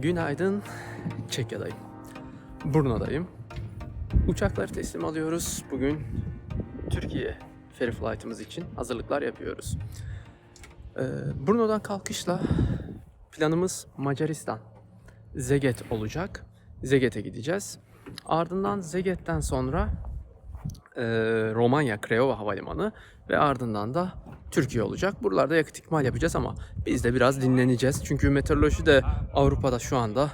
Günaydın. Çekya'dayım. Brno'dayım. Uçakları teslim alıyoruz. Bugün Türkiye ferry flight'ımız için hazırlıklar yapıyoruz. Ee, Brno'dan kalkışla planımız Macaristan. Zeget olacak. Zeget'e gideceğiz. Ardından Zeget'ten sonra e, Romanya Craiova Havalimanı ve ardından da Türkiye olacak. Buralarda yakıt ikmal yapacağız ama biz de biraz dinleneceğiz. Çünkü meteoroloji de Avrupa'da şu anda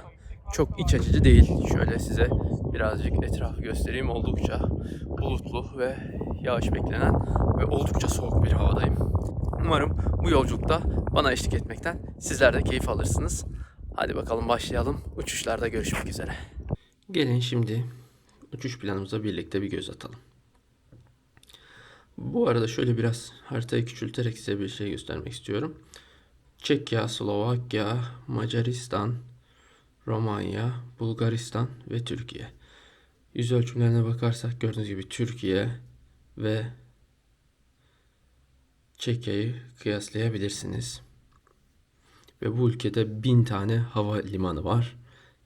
çok iç açıcı değil. Şöyle size birazcık etrafı göstereyim. Oldukça bulutlu ve yağış beklenen ve oldukça soğuk bir havadayım. Umarım bu yolculukta bana eşlik etmekten sizler de keyif alırsınız. Hadi bakalım başlayalım. Uçuşlarda görüşmek üzere. Gelin şimdi uçuş planımıza birlikte bir göz atalım. Bu arada şöyle biraz haritayı küçülterek size bir şey göstermek istiyorum. Çekya, Slovakya, Macaristan, Romanya, Bulgaristan ve Türkiye. Yüz ölçümlerine bakarsak gördüğünüz gibi Türkiye ve Çekya'yı kıyaslayabilirsiniz. Ve bu ülkede bin tane havalimanı var.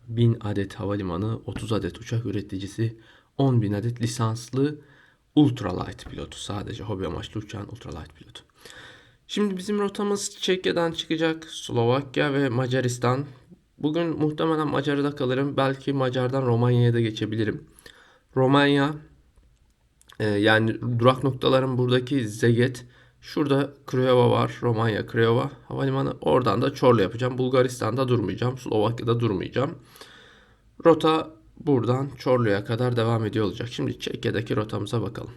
1000 adet havalimanı, 30 adet uçak üreticisi, 10 bin adet lisanslı ultralight pilotu. Sadece hobi amaçlı uçağın ultralight pilotu. Şimdi bizim rotamız Çekya'dan çıkacak. Slovakya ve Macaristan. Bugün muhtemelen Macar'da kalırım. Belki Macar'dan Romanya'ya da geçebilirim. Romanya e, yani durak noktalarım buradaki Zeget. Şurada Craiova var. Romanya Craiova havalimanı. Oradan da Çorlu yapacağım. Bulgaristan'da durmayacağım. Slovakya'da durmayacağım. Rota buradan Çorlu'ya kadar devam ediyor olacak. Şimdi Çekya'daki rotamıza bakalım.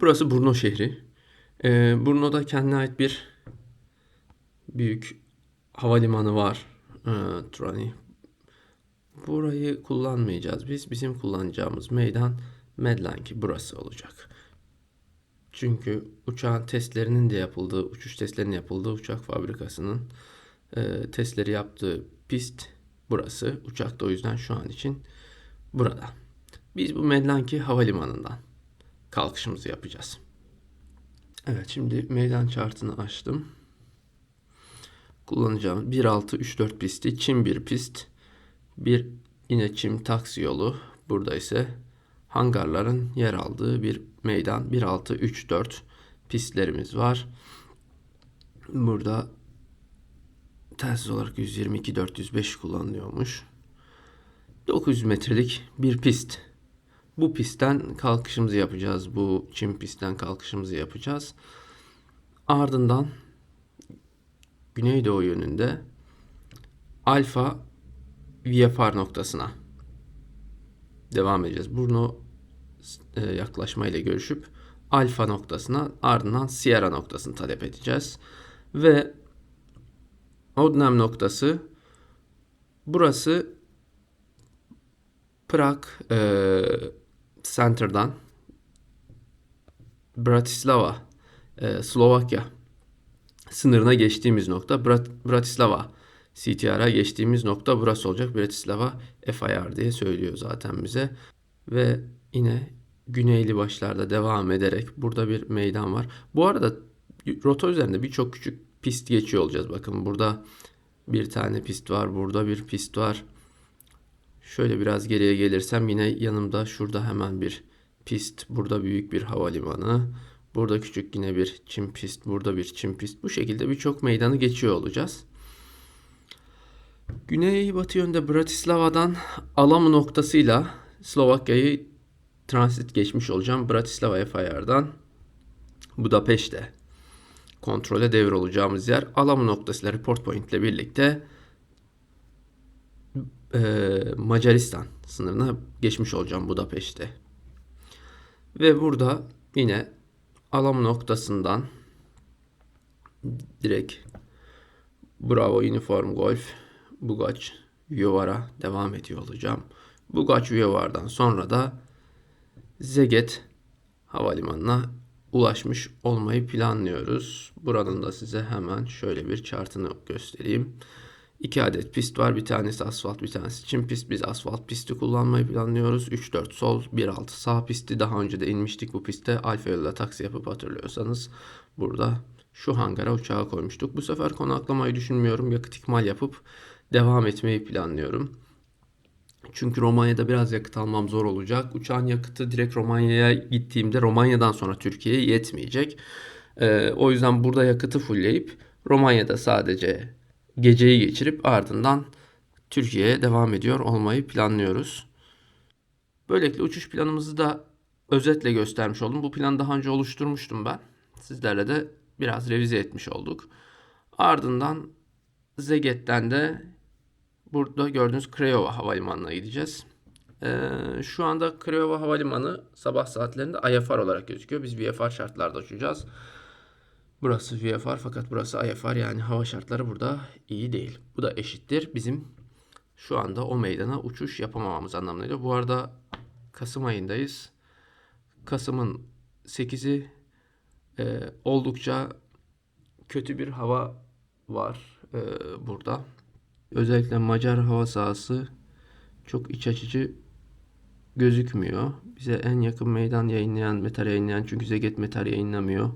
Burası Brno şehri. Ee, Brno'da kendine ait bir büyük havalimanı var. Ee, Trani. Burayı kullanmayacağız biz. Bizim kullanacağımız meydan Medlanki burası olacak. Çünkü uçağın testlerinin de yapıldığı, uçuş testlerinin yapıldığı uçak fabrikasının e, testleri yaptığı pist burası. Uçak da o yüzden şu an için burada. Biz bu Medlanki havalimanından kalkışımızı yapacağız. Evet şimdi meydan chartını açtım. Kullanacağım 1.6-3-4 pisti. Çim bir pist. Bir yine çim taksi yolu. Burada ise hangarların yer aldığı bir meydan 1.6-3-4 pistlerimiz var. Burada telsiz olarak 122-405 kullanılıyormuş. 900 metrelik bir pist. Bu pistten kalkışımızı yapacağız. Bu çim pistten kalkışımızı yapacağız. Ardından güneydoğu yönünde Alfa VFR noktasına devam edeceğiz. Brno e, yaklaşmayla görüşüp alfa noktasına ardından Sierra noktasını talep edeceğiz. Ve Odnem noktası burası Prag e, Center'dan Bratislava e, Slovakya sınırına geçtiğimiz nokta Brat, Bratislava CTR'a geçtiğimiz nokta burası olacak. Bratislava FIR diye söylüyor zaten bize. Ve yine güneyli başlarda devam ederek burada bir meydan var. Bu arada rota üzerinde birçok küçük pist geçiyor olacağız. Bakın burada bir tane pist var. Burada bir pist var. Şöyle biraz geriye gelirsem yine yanımda şurada hemen bir pist. Burada büyük bir havalimanı. Burada küçük yine bir çim pist. Burada bir çim pist. Bu şekilde birçok meydanı geçiyor olacağız. Güney batı yönde Bratislava'dan Alamu noktasıyla Slovakya'yı transit geçmiş olacağım. Bratislava FIR'dan Budapeşte kontrole devrolacağımız yer Alamu noktasıyla report point ile birlikte e, Macaristan sınırına geçmiş olacağım Budapeşte. Ve burada yine Alamu noktasından direkt Bravo Uniform Golf Bugaç Yuvar'a devam ediyor olacağım. Bugaç Yuvar'dan sonra da Zeget Havalimanı'na ulaşmış olmayı planlıyoruz. Buranın da size hemen şöyle bir chartını göstereyim. İki adet pist var. Bir tanesi asfalt, bir tanesi çim pist. Biz asfalt pisti kullanmayı planlıyoruz. 3-4 sol, 1-6 sağ pisti. Daha önce de inmiştik bu pistte. Alfa yolda taksi yapıp hatırlıyorsanız burada şu hangara uçağı koymuştuk. Bu sefer konaklamayı düşünmüyorum. Yakıt ikmal yapıp devam etmeyi planlıyorum. Çünkü Romanya'da biraz yakıt almam zor olacak. Uçağın yakıtı direkt Romanya'ya gittiğimde Romanya'dan sonra Türkiye'ye yetmeyecek. Ee, o yüzden burada yakıtı fullleyip Romanya'da sadece geceyi geçirip ardından Türkiye'ye devam ediyor olmayı planlıyoruz. Böylelikle uçuş planımızı da özetle göstermiş oldum. Bu planı daha önce oluşturmuştum ben. Sizlerle de biraz revize etmiş olduk. Ardından Zeget'ten de burada gördüğünüz Craiova Havalimanı'na gideceğiz. Ee, şu anda Craiova Havalimanı sabah saatlerinde IFR olarak gözüküyor. Biz VFR şartlarda uçacağız. Burası VFR fakat burası IFR yani hava şartları burada iyi değil. Bu da eşittir bizim şu anda o meydana uçuş yapamamamız anlamına geliyor. Bu arada Kasım ayındayız. Kasım'ın 8'i e, oldukça kötü bir hava var e, burada. Özellikle Macar hava sahası çok iç açıcı gözükmüyor. Bize en yakın meydan yayınlayan, metal yayınlayan çünkü Zeget metal yayınlamıyor.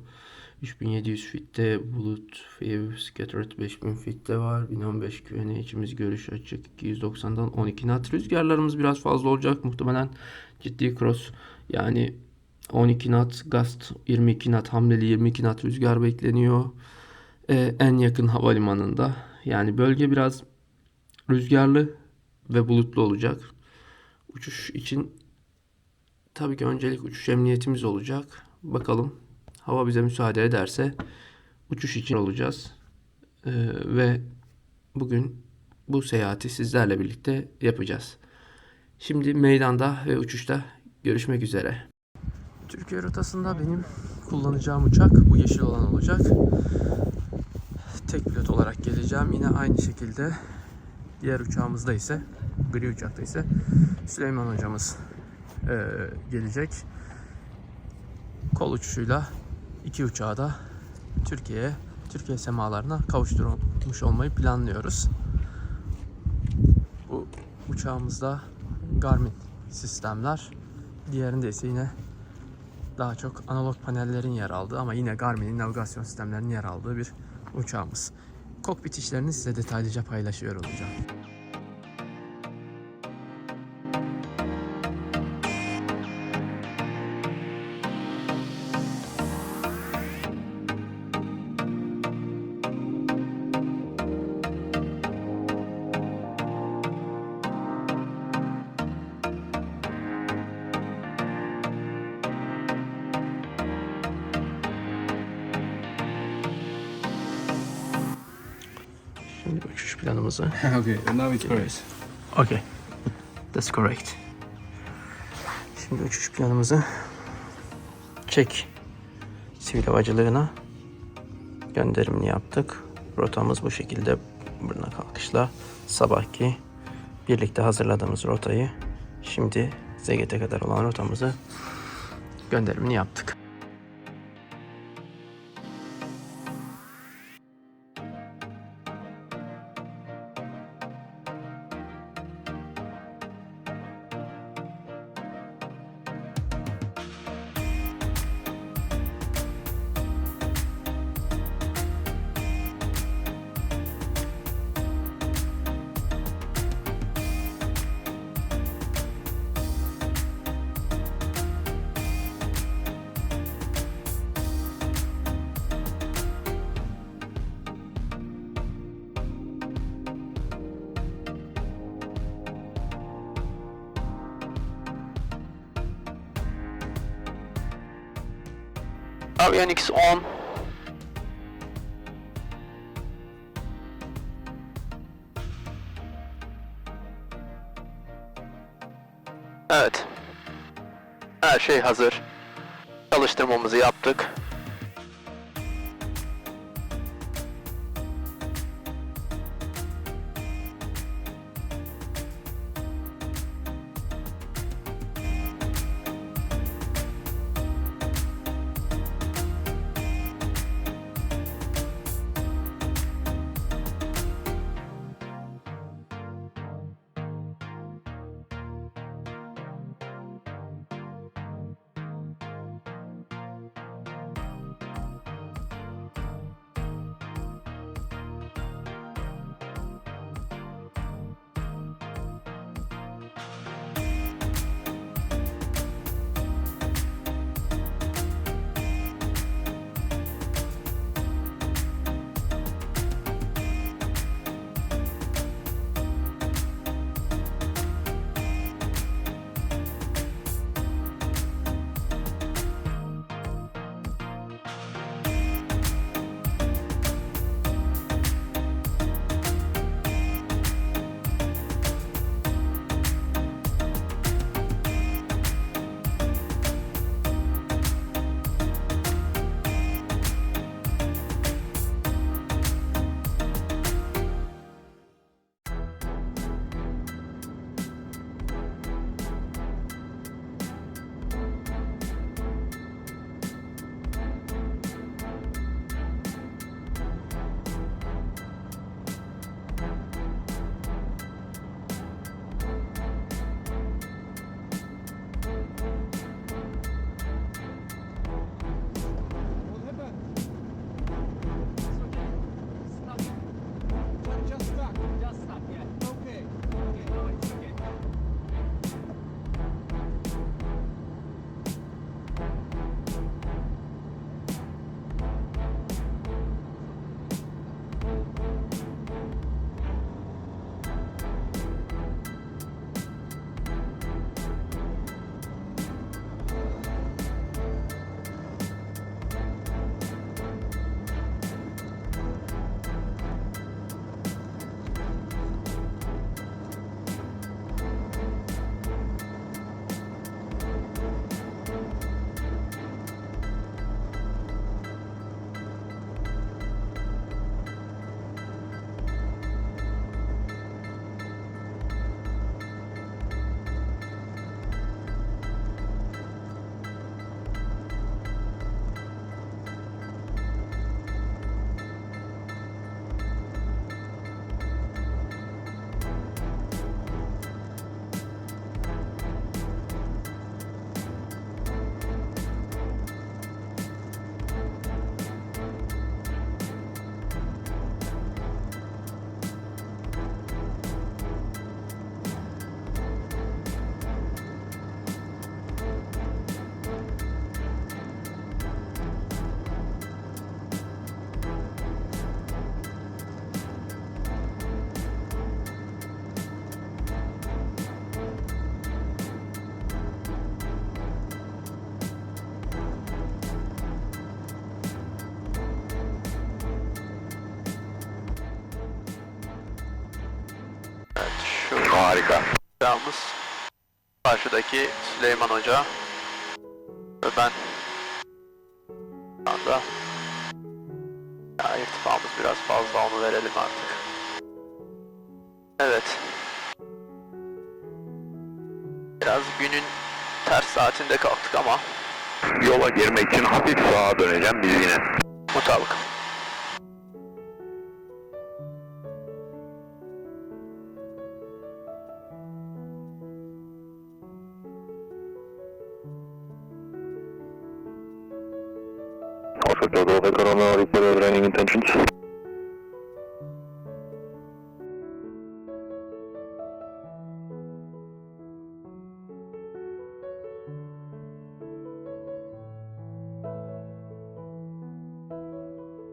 3700 fitte bulut, Fave, Scattered 5000 fitte var. 1015 QNH içimiz görüş açık. 290'dan 12 knot. Rüzgarlarımız biraz fazla olacak. Muhtemelen ciddi cross. Yani 12 knot, gust 22 knot, hamleli 22 knot rüzgar bekleniyor. Ee, en yakın havalimanında. Yani bölge biraz rüzgarlı ve bulutlu olacak. Uçuş için tabii ki öncelik uçuş emniyetimiz olacak. Bakalım hava bize müsaade ederse uçuş için olacağız. Ee, ve bugün bu seyahati sizlerle birlikte yapacağız. Şimdi meydanda ve uçuşta görüşmek üzere. Türkiye rotasında benim kullanacağım uçak bu yeşil olan olacak. Tek pilot olarak geleceğim. Yine aynı şekilde diğer uçağımızda ise gri uçakta ise Süleyman hocamız e, gelecek. Kol uçuşuyla iki uçağı da Türkiye'ye, Türkiye semalarına kavuşturmuş olmayı planlıyoruz. Bu uçağımızda Garmin sistemler, diğerinde ise yine daha çok analog panellerin yer aldığı ama yine Garmin'in navigasyon sistemlerinin yer aldığı bir uçağımız. Kokpit işlerini size detaylıca paylaşıyor olacağım. Planımızı okay, now it's race. Okay. That's correct. Şimdi uçuş planımızı çek sivil havacılığına gönderimini yaptık. Rotamız bu şekilde buruna kalkışla sabahki birlikte hazırladığımız rotayı şimdi Zeget'e kadar olan rotamızı gönderimini yaptık. Avionics on. Evet. Her şey hazır. Çalıştırmamızı yaptık. Harika. uçağımız. Karşıdaki Süleyman Hoca. Ve ben. Şu anda. Ya irtifamız biraz fazla onu verelim artık. Evet. Biraz günün ters saatinde kalktık ama Yola girmek için hafif sağa döneceğim biz yine. mutabık. for Delta Alpha Corona, reported landing intentions.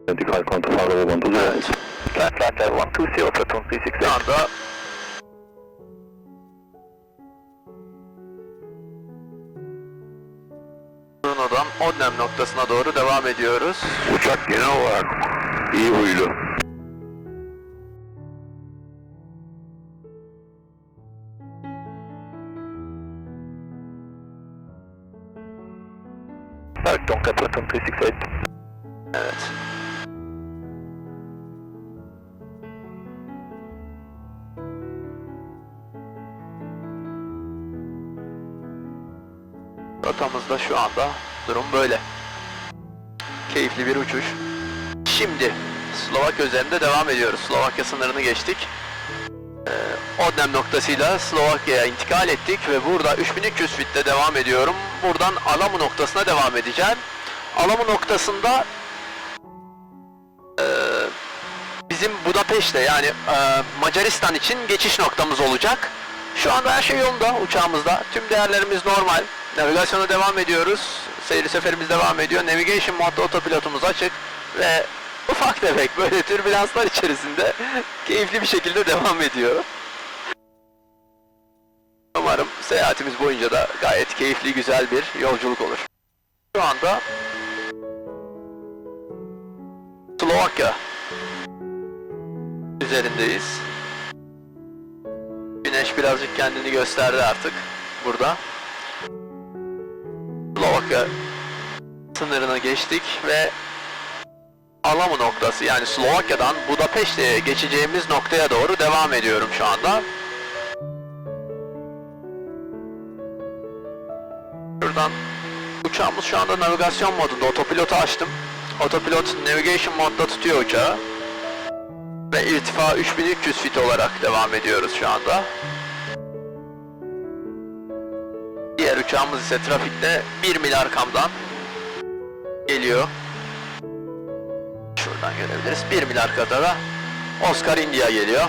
Twenty-five point five one two zero. Flat platoon. Odnem noktasına doğru devam ediyoruz. Uçak genel olarak iyi huylu. Platon 368. Evet. Rotamızda şu anda durum böyle. Keyifli bir uçuş. Şimdi Slovakya üzerinde devam ediyoruz. Slovakya sınırını geçtik. Ee, Odnem noktasıyla Slovakya'ya intikal ettik ve burada 3300 fitte devam ediyorum. Buradan Alamu noktasına devam edeceğim. Alamu noktasında eee, bizim Budapeşte yani eee, Macaristan için geçiş noktamız olacak. Şu anda her şey yolunda uçağımızda. Tüm değerlerimiz normal. Navigasyona devam ediyoruz. Seyir seferimiz devam ediyor. Navigation modda otopilotumuz açık ve ufak tefek böyle türbülanslar içerisinde keyifli bir şekilde devam ediyor. Umarım seyahatimiz boyunca da gayet keyifli, güzel bir yolculuk olur. Şu anda Slovakya üzerindeyiz. Güneş birazcık kendini gösterdi artık burada. Slovakya sınırına geçtik ve Alamu noktası yani Slovakya'dan Budapeşte'ye geçeceğimiz noktaya doğru devam ediyorum şu anda. Şuradan uçağımız şu anda navigasyon modunda. Otopilotu açtım. Otopilot navigation modda tutuyor uçağı. Ve irtifa 3300 fit olarak devam ediyoruz şu anda. Uçağımız ise trafikte 1 mil arkamdan geliyor. Şuradan görebiliriz. 1 mil arkada da Oscar India geliyor.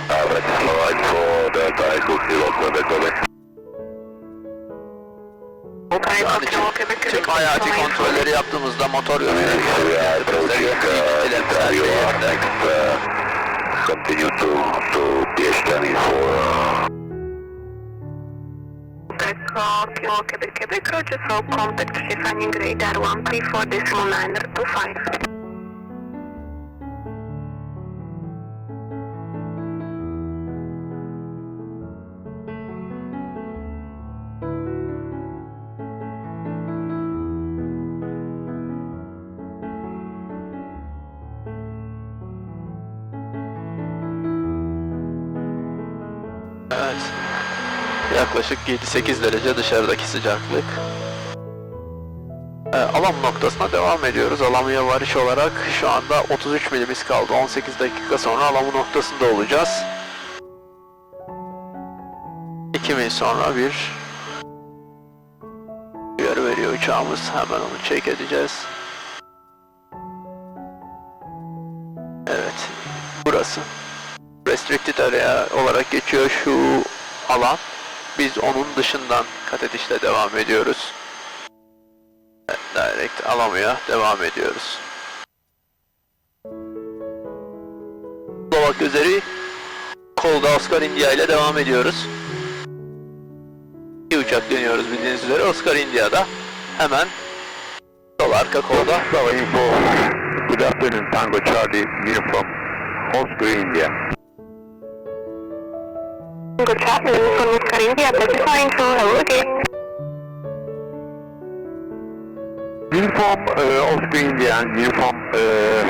Tüm hayati kontrolleri yaptığımızda motor yönleri Continue to, to be standing for from Fuel Quebec, Quebec, Roger, so contact Stefanie Gray, Dar 134.925. Earth. Yaklaşık 7-8 derece dışarıdaki sıcaklık. Ee, Alam noktasına devam ediyoruz. Alamı'ya varış olarak şu anda 33 milimiz kaldı. 18 dakika sonra Alamı noktasında olacağız. 2 mil sonra bir uyarı veriyor uçağımız. Hemen onu check edeceğiz. Evet. Burası. Restricted area olarak geçiyor şu alan. Biz onun dışından kat edişle devam ediyoruz. Direkt alamıyor. Devam ediyoruz. Slovak üzeri Kolda Oscar India ile devam ediyoruz. Bir uçak dönüyoruz bildiğiniz üzere. Oscar India'da hemen sol arka kolda. Bravo Info. Good afternoon, Tango Charlie, here from Oscar, India. Charlie, India, hello again. Uniform uh, Oscar uniform uh,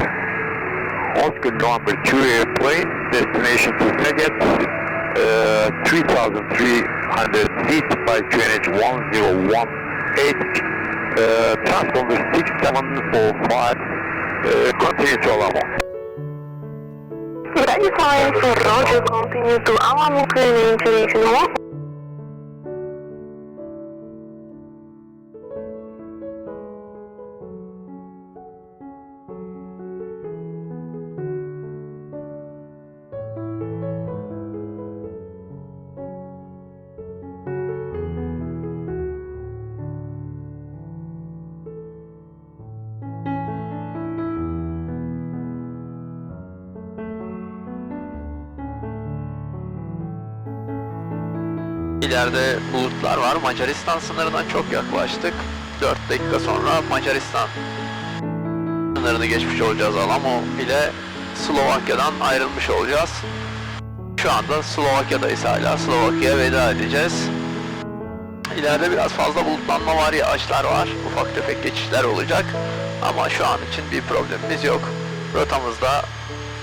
Oscar November 2 airplane, destination to Saget, uh, 3,300 feet by QNH 1018, uh, transponder 6745, uh, continue to Alamo. Verifying for Roger, continue to Alamo Cleaning International. İleride bulutlar var. Macaristan sınırına çok yaklaştık. 4 dakika sonra Macaristan sınırını geçmiş olacağız. Alamo ile Slovakya'dan ayrılmış olacağız. Şu anda Slovakya'dayız hala. Slovakya'ya veda edeceğiz. İleride biraz fazla bulutlanma var, yağışlar var. Ufak tefek geçişler olacak. Ama şu an için bir problemimiz yok. Rotamızda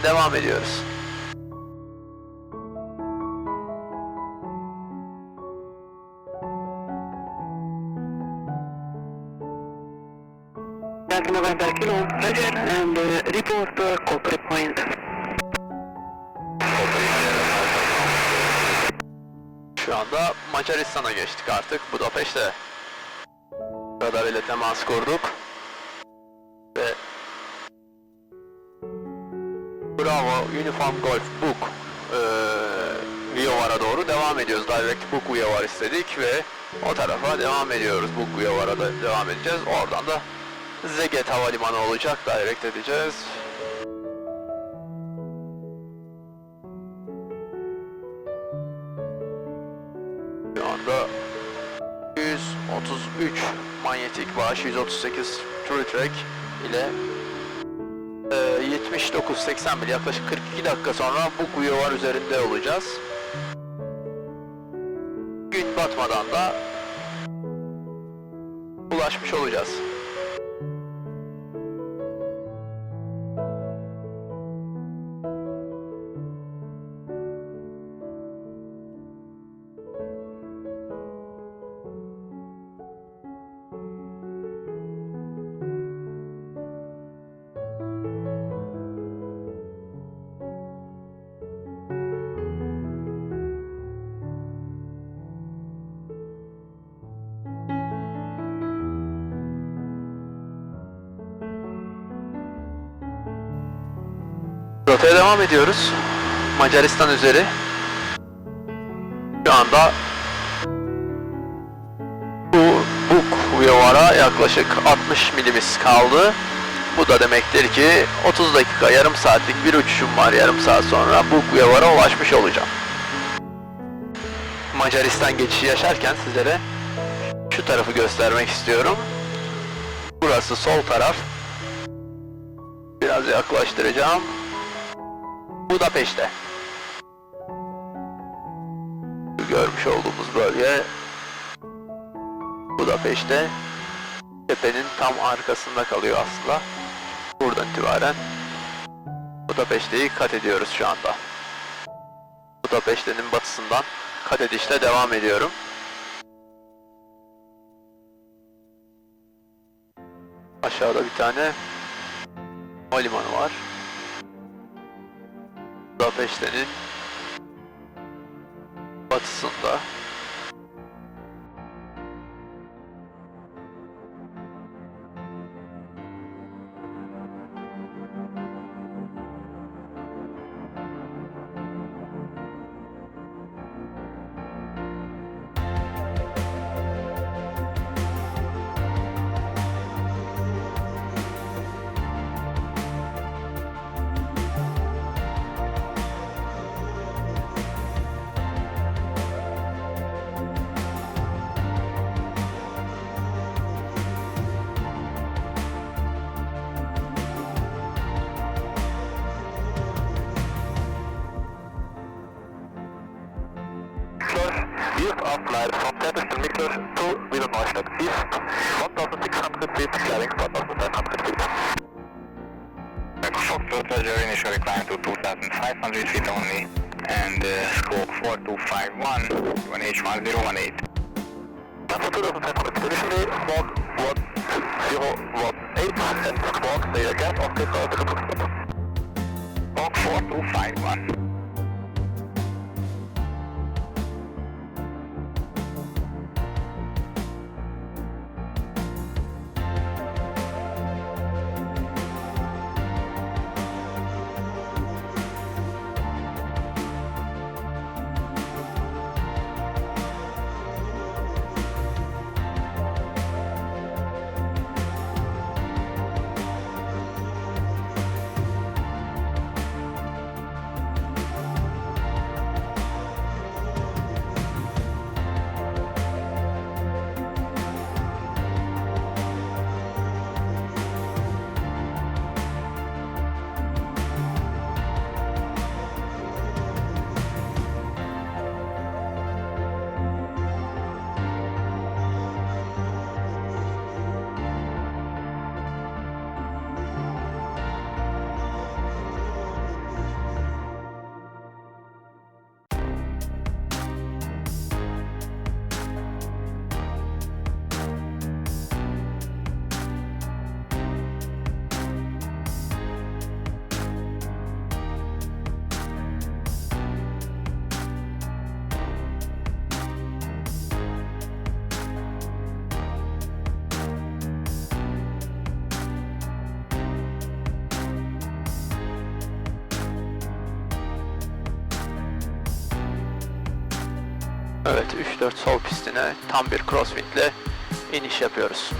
devam ediyoruz. Delta November Kilo, Roger, and uh, report uh, Copper Point. Şu anda Macaristan'a geçtik artık. Budapeşte radar ile temas kurduk. Ve Bravo Uniform Golf Book eee Viyovar'a doğru devam ediyoruz. Direct Book Viyovar istedik ve o tarafa devam ediyoruz. Book Viyovar'a da devam edeceğiz. Oradan da Zeget Havalimanı olacak. Direct edeceğiz. Şu anda 133 manyetik bağış 138 True Track ile e, 79-80 mil yaklaşık 42 dakika sonra bu kuyu var üzerinde olacağız. Gün batmadan da ulaşmış olacağız. Devam ediyoruz. Macaristan üzeri. Şu anda bu Buk Viyovara yaklaşık 60 milimiz kaldı. Bu da demektir ki 30 dakika yarım saatlik bir uçuşum var yarım saat sonra Buk Viyovara ulaşmış olacağım. Macaristan geçişi yaşarken sizlere şu tarafı göstermek istiyorum. Burası sol taraf. Biraz yaklaştıracağım. Budapeşte. Görmüş olduğumuz bölge Budapeşte tepenin tam arkasında kalıyor aslında. Buradan itibaren Budapeşte'yi kat ediyoruz şu anda. Budapeşte'nin batısından kat edişle devam ediyorum. Aşağıda bir tane havalimanı var. Budapeşte'nin batısında. Flight from Patterson Miklos to Wiener Neustadt East, 1600 feet, clearing 1500 feet. Foxtrot Roger, initially climb to 2,500 feet only, and uh, squawk 4251, UNH1018. After 2500 feet initially, squawk 1018 and squawk say again of the Squawk 4251. Evet 3-4 sol pistine tam bir crosswindle iniş yapıyoruz.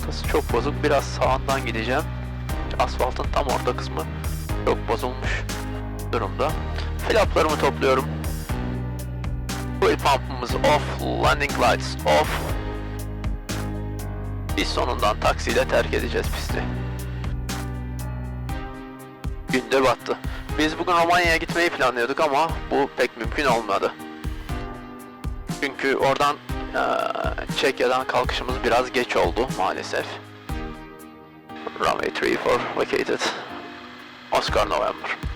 Ortası çok bozuk. Biraz sağından gideceğim. Asfaltın tam orta kısmı çok bozulmuş durumda. Flaplarımı topluyorum. Fuel pump'ımız off, landing lights off. Biz sonundan taksiyle terk edeceğiz pisti. Günde battı. Biz bugün Romanya'ya gitmeyi planlıyorduk ama bu pek mümkün olmadı. Çünkü oradan Çekya'dan kalkışımız biraz geç oldu maalesef. Runway 34 vacated. Oscar November.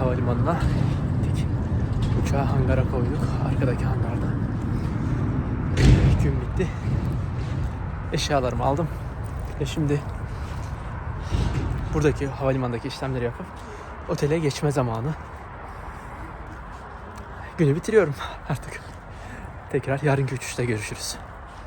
Havalimanı'na gittik. Uçağı hangara koyduk. Arkadaki hangarda. Gün bitti. Eşyalarımı aldım. Ve şimdi buradaki havalimanındaki işlemleri yapıp otele geçme zamanı. Günü bitiriyorum artık. Tekrar yarınki uçuşta görüşürüz.